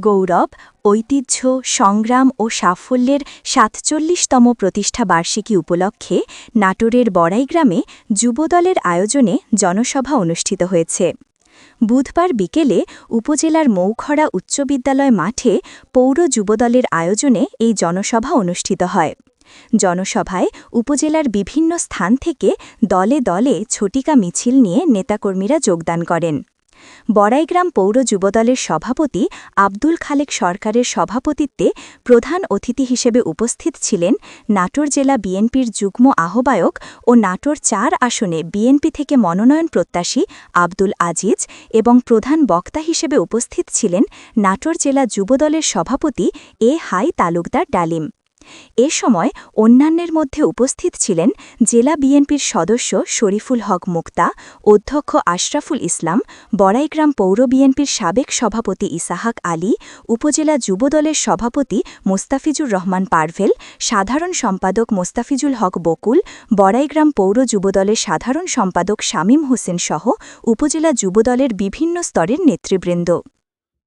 গৌরব, ঐতিহ্য, সংগ্রাম ও সাফল্যের সাতচল্লিশতম প্রতিষ্ঠা বার্ষিকী উপলক্ষে নাটোরের বড়াই গ্রামে যুবদলের আয়োজনে জনসভা অনুষ্ঠিত হয়েছে। বুধবার বিকেলে উপজেলার মৌখরা উচ্চ বিদ্যালয় মাঠে পৌর যুবদলের আয়োজনে এই জনসভা অনুষ্ঠিত হয়। জনসভায় উপজেলার বিভিন্ন স্থান থেকে দলে দলে ছটিকা মিছিল নিয়ে নেতাকর্মীরা যোগদান করেন। বড়াইগ্রাম পৌর যুবদলের সভাপতি আব্দুল খালেক সরকারের সভাপতিত্বে প্রধান অতিথি হিসেবে উপস্থিত ছিলেন নাটোর জেলা বিএনপির যুগ্ম আহ্বায়ক ও নাটোর চার আসনে বিএনপি থেকে মনোনয়ন প্রত্যাশী আব্দুল আজিজ এবং প্রধান বক্তা হিসেবে উপস্থিত ছিলেন নাটোর জেলা যুবদলের সভাপতি এ হাই তালুকদার ডালিম। এ সময় অন্যান্যের মধ্যে উপস্থিত ছিলেন জেলা বিএনপির সদস্য শরীফুল হক মুক্তা, অধ্যক্ষ আশরাফুল ইসলাম, বড়াইগ্রাম পৌর বিএনপির সাবেক সভাপতি ইসাহাক আলী, উপজেলা যুবদলের সভাপতি মোস্তাফিজুর রহমান পারভেল, সাধারণ সম্পাদক মোস্তাফিজুল হক বকুল, বড়াইগ্রাম পৌর যুবদলের সাধারণ সম্পাদক শামীম হোসেন সহ উপজেলা যুবদলের বিভিন্ন স্তরের নেতৃবৃন্দ।